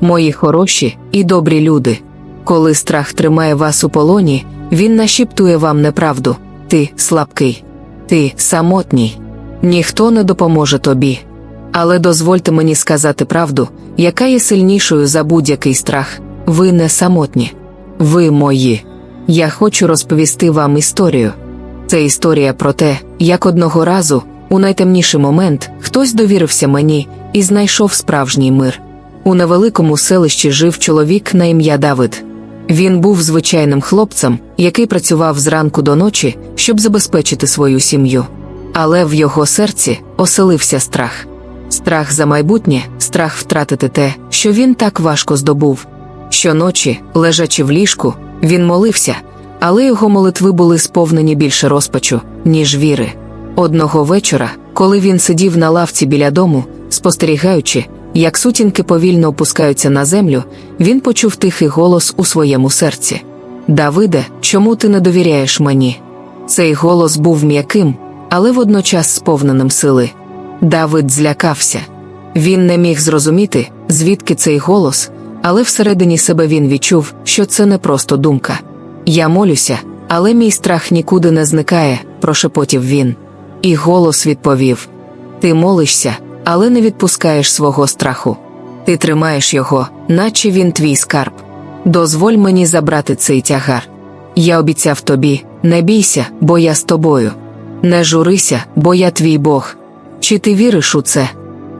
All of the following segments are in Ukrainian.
мої хороші і добрі люди. Коли страх тримає вас у полоні, він нашіптує вам неправду. Ти слабкий, ти самотній. Ніхто не допоможе тобі. Але дозвольте мені сказати правду, яка є сильнішою за будь-який страх. Ви не самотні. Ви мої. Я хочу розповісти вам історію. Це історія про те, як одного разу, у найтемніший момент, хтось довірився мені і знайшов справжній мир. У невеликому селищі жив чоловік на ім'я Давид. Він був звичайним хлопцем, який працював зранку до ночі, щоб забезпечити свою сім'ю. Але в його серці оселився страх. Страх за майбутнє, страх втратити те, що він так важко здобув. Щоночі, лежачи в ліжку, він молився, але його молитви були сповнені більше розпачу, ніж віри. Одного вечора, коли він сидів на лавці біля дому, спостерігаючи, як сутінки повільно опускаються на землю, він почув тихий голос у своєму серці: Давиде, чому ти не довіряєш мені? Цей голос був м'яким, але водночас сповненим сили. Давид злякався. Він не міг зрозуміти, звідки цей голос, але всередині себе він відчув, що це не просто думка. Я молюся, але мій страх нікуди не зникає, прошепотів він. І голос відповів: Ти молишся, але не відпускаєш свого страху. Ти тримаєш його, наче він твій скарб. Дозволь мені забрати цей тягар. Я обіцяв тобі, не бійся, бо я з тобою. Не журися, бо я твій Бог. Чи ти віриш у це?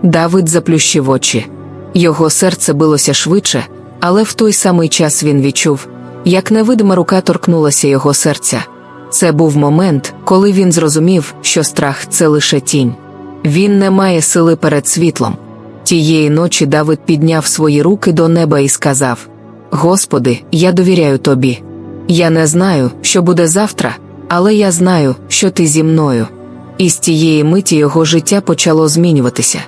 Давид заплющив очі. Його серце билося швидше, але в той самий час він відчув, як невидима рука торкнулася його серця. Це був момент, коли він зрозумів, що страх це лише тінь. Він не має сили перед світлом. Тієї ночі Давид підняв свої руки до неба і сказав: Господи, я довіряю тобі. Я не знаю, що буде завтра, але я знаю, що ти зі мною. І з тієї миті його життя почало змінюватися.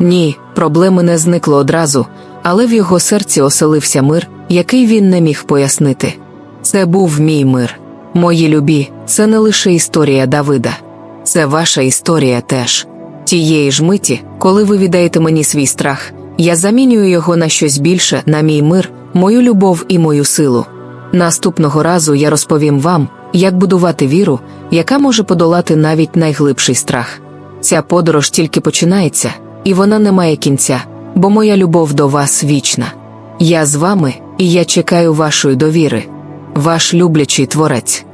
Ні, проблеми не зникли одразу, але в його серці оселився мир, який він не міг пояснити. Це був мій мир. Мої любі, це не лише історія Давида, це ваша історія теж. Тієї ж миті, коли ви віддаєте мені свій страх, я замінюю його на щось більше, на мій мир, мою любов і мою силу. Наступного разу я розповім вам, як будувати віру, яка може подолати навіть найглибший страх. Ця подорож тільки починається, і вона не має кінця, бо моя любов до вас вічна. Я з вами, і я чекаю вашої довіри. Ваш люблячий творець.